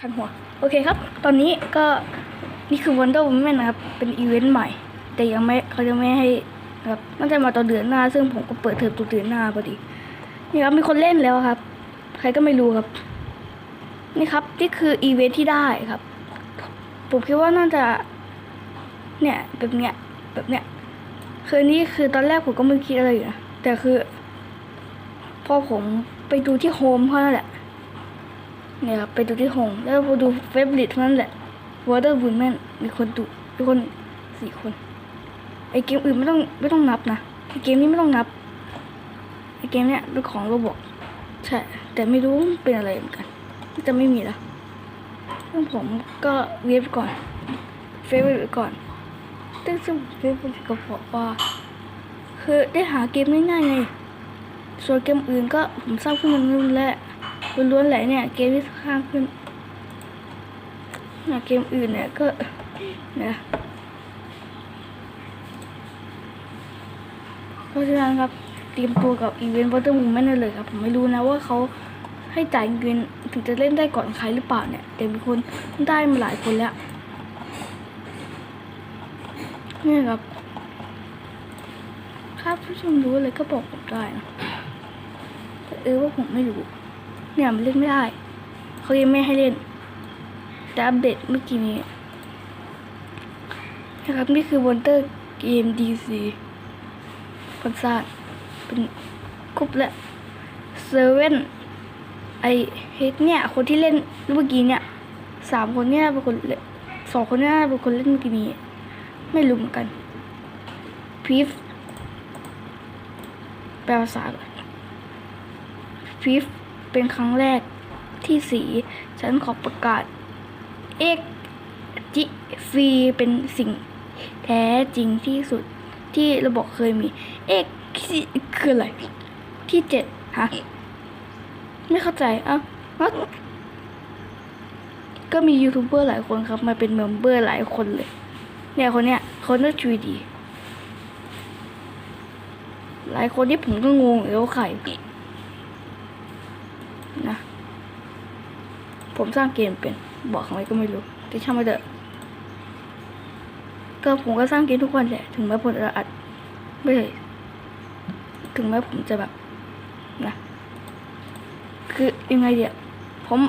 คันหัว โอเคครับ ตอนนี้ก็นี่คือ Wonder Woman นะครับ เป็นอีเวนต์ใหม่ แต่ยังไม่เขายังไม่ให้นะครับน่าจะมาตอนเดือนหน้า ซึ่งผมก็เปิดเทอมตัวเดือนหน้าพอดี นี่ครับมีคนเล่นแล้วครับ ใครก็ไม่รู้ครับ นี่ครับนี่คืออีเวนท์ที่ได้ครับ ผมคิดว่าน่าจะ เนี่ยแบบเนี้ยแบบเนี้ยคือนี่คือตอนแรกผมก็ไม่คิดอะไรอยู่นะแต่คือ พอผมไปดูที่โฮมเท่านั้นแหละ เนี่ยครับไปดูที่โฮมแล้วพอดูเฟซบุ๊กเท่านั้นแหละ Water Woman มีคนดูมีคนสี่คน ไอเกมอื่นไม่ต้องไม่ต้องนับนะไอเกมนี้ไม่ต้องนับไอเกมเนี้ยเป็นของโรบอกใช่ แต่ไม่รู้เป็นอะไรเหมือนกันจะไม่มีแล้วซึ่งผมก็เวฟก่อนเฟซบุ๊กก่อนซึ่งซึ่งเฟซบุ๊กก็บอกว่าคือได้หาเกมง่ายๆไงส่วนเกมอื่นก็ผมทราบขึ้นมาล้วนๆแหละ ล้วนๆแหละเนี่ย เกมที่ข้างขึ้นเนี่ยเกมอื่นเนี่ยก็เนี่ยเพราะฉะนั้นครับเตรียมตัวกับอีเวนต์วอเตอร์มูแมนได้เลยครับ ผมไม่รู้นะว่าเขาให้จ่ายเงินถึงจะเล่นได้ก่อนใครหรือเปล่าเนี่ย แต่มีคนได้มาหลายคนแล้วเนี่ยครับถ้าผู้ชมรู้อะไรก็บอกผมได้นะแต่เออว่าผมไม่รู้ เนี่ยมันเล่นไม่ได้ เขายังไม่ให้เล่น แต่อัปเดตเมื่อกี้นี้นะครับนี่คือ Wonder Game DC พันซาดเป็นคุปและเซเว่นไอเฮดเนี่ย คนที่เล่นเมื่อกี้เนี่ยสามคนเนี่ยเป็นคนเล่นสองคนเนี่ยเป็นคนเล่นเมื่อกี้นี้ ไม่รู้เหมือนกันพีฟแปลภาษาก่อนฟิฟ เป็นครั้งแรกที่สี ฉันขอประกาศ เอกจิฟีเป็นสิ่งแท้จริงที่สุดที่ระบบเคยมี เอกคืออะไร ที่เจ็ดฮะ ไม่เข้าใจเอ้าฮะก็มียูทูบเบอร์หลายคนครับ มาเป็นเมมเบอร์หลายคนเลย เนี่ยคนเนี้ยเขาเลือกจูดี หลายคนที่ผมก็งงอยู่ว่ นะ ผมสร้างเกมเป็น บอกเขาไว้ก็ไม่รู้แต่ช่างมันเถอะก็ผมก็สร้างเกมทุกวันแหละ ถึงแม้ผมจะอัดไม่ถึงแม้ผมจะแบบนะคือยังไงเดียผม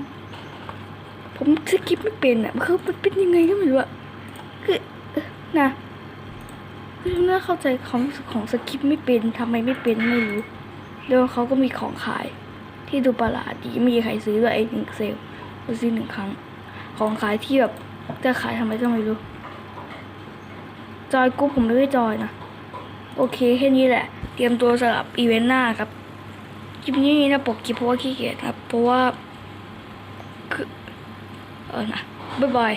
ผมสคริปไม่เป็นอะคือมันเป็นยังไงก็ไม่รู้อะคือนะคือน่าเข้าใจความรู้สึกของสคริปไม่เป็นทำไมไม่เป็นไม่รู้แล้วเขาก็มีของขาย ที่ดูประหลาดดีไม่มีใครซื้อด้วยไอ้หนึ่งเซลล์เราซื้อหนึ่งครั้ง ของขายที่แบบจะขายทำไมก็ไม่รู้ จอยกูผมไม่ได้จอยนะ โอเคแค่นี้แหละ เตรียมตัวสำหรับอีเวนต์หน้าครับคลิปนี้นะปกคลิปเพราะว่าขี้เกียจครับ เพราะว่า คือ เออนะ บ๊ายบาย